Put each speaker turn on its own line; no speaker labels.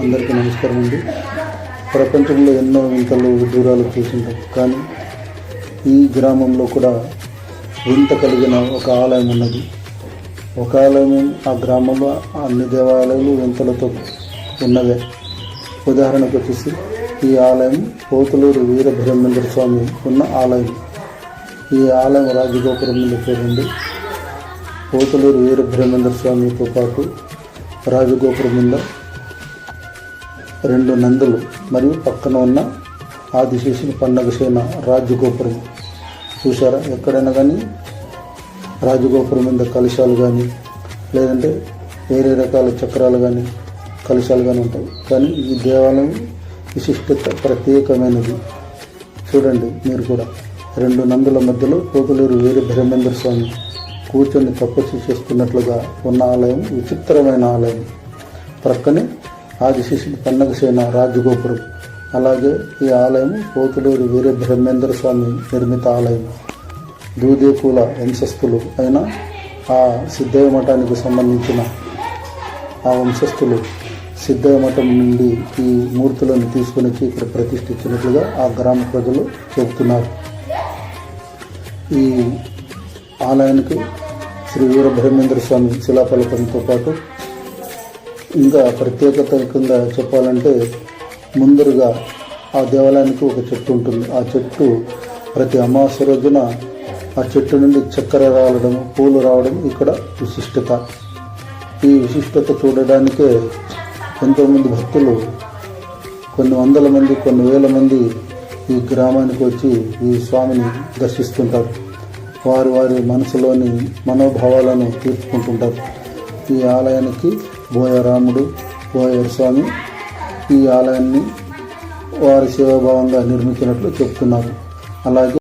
అందరికీ నమస్కారం అండి. ప్రపంచంలో ఎన్నో వింతలు దూరాలు చూసింటాం. కానీ ఈ గ్రామంలో కూడా వింత కలిగిన ఒక ఆలయం ఉన్నది. ఒక ఆలయం ఆ గ్రామంలో అన్ని దేవాలయాలు వింతలతో ఉన్నవే. ఉదాహరణకు వచ్చేసి ఈ ఆలయం పోతులూరు వీరబ్రహ్మేంద్ర స్వామి ఉన్న ఆలయం. ఈ ఆలయం రాజగోపురం నుండి చూడండి పోతులూరు వీరబ్రహ్మేంద్ర స్వామితో పాటు రాజగోపురం మీద రెండు నందులు మరియు పక్కన ఉన్న ఆదిశేషుని పండగ సేన రాజగోపురం. చూసారా ఎక్కడైనా కానీ రాజగోపురం మీద కలశాలు కానీ లేదంటే వేరే రకాల చక్రాలు కానీ కలశాలు కానీ ఉంటాయి. కానీ ఈ దేవాలయం విశిష్టత ప్రత్యేకమైనది. చూడండి మీరు కూడా. రెండు నందుల మధ్యలో కోతులూరు వీర బ్రహ్మేంద్ర స్వామి కూర్చొని తపస్సు చేస్తున్నట్లుగా ఉన్న ఆలయం విచిత్రమైన ఆలయం. ప్రక్కనే ఆదిశేషుడి పన్నగసేన రాజగోపురం. అలాగే ఈ ఆలయం పోతులూరి వీర బ్రహ్మేంద్ర స్వామి నిర్మిత ఆలయం. దూదేకుల వంశస్థులు అయిన ఆ సిద్ధయ్య మఠానికి సంబంధించిన ఆ వంశస్థులు సిద్ధయ్య మఠం నుండి ఈ మూర్తులను తీసుకుని వచ్చి ఇక్కడ ప్రతిష్ఠించినట్లుగా ఆ గ్రామ ప్రజలు చెబుతున్నారు. ఈ ఆలయానికి శ్రీ వీరబ్రహ్మేంద్ర స్వామి శిలాఫలకంతో పాటు ఇంకా ప్రత్యేకత కింద చెప్పాలంటే ముందరుగా ఆ దేవాలయానికి ఒక చెట్టు ఉంటుంది. ఆ చెట్టు ప్రతి అమావాస్య రోజున ఆ చెట్టు నుండి చక్కెర రావడం పూలు రావడం ఇక్కడ విశిష్టత. ఈ విశిష్టత చూడడానికే ఎంతోమంది భక్తులు కొన్ని వందల మంది కొన్ని వేల మంది ఈ గ్రామానికి వచ్చి ఈ స్వామిని దర్శిస్తుంటారు. వారి వారి మనసులోని మనోభావాలను తీర్చుకుంటుంటారు. ఈ ఆలయానికి బోయరాముడు బోయర్ స్వామి ఈ ఆలయాన్ని వారి సేవాభావంగా నిర్మించినట్లు చెప్తున్నారు. అలాగే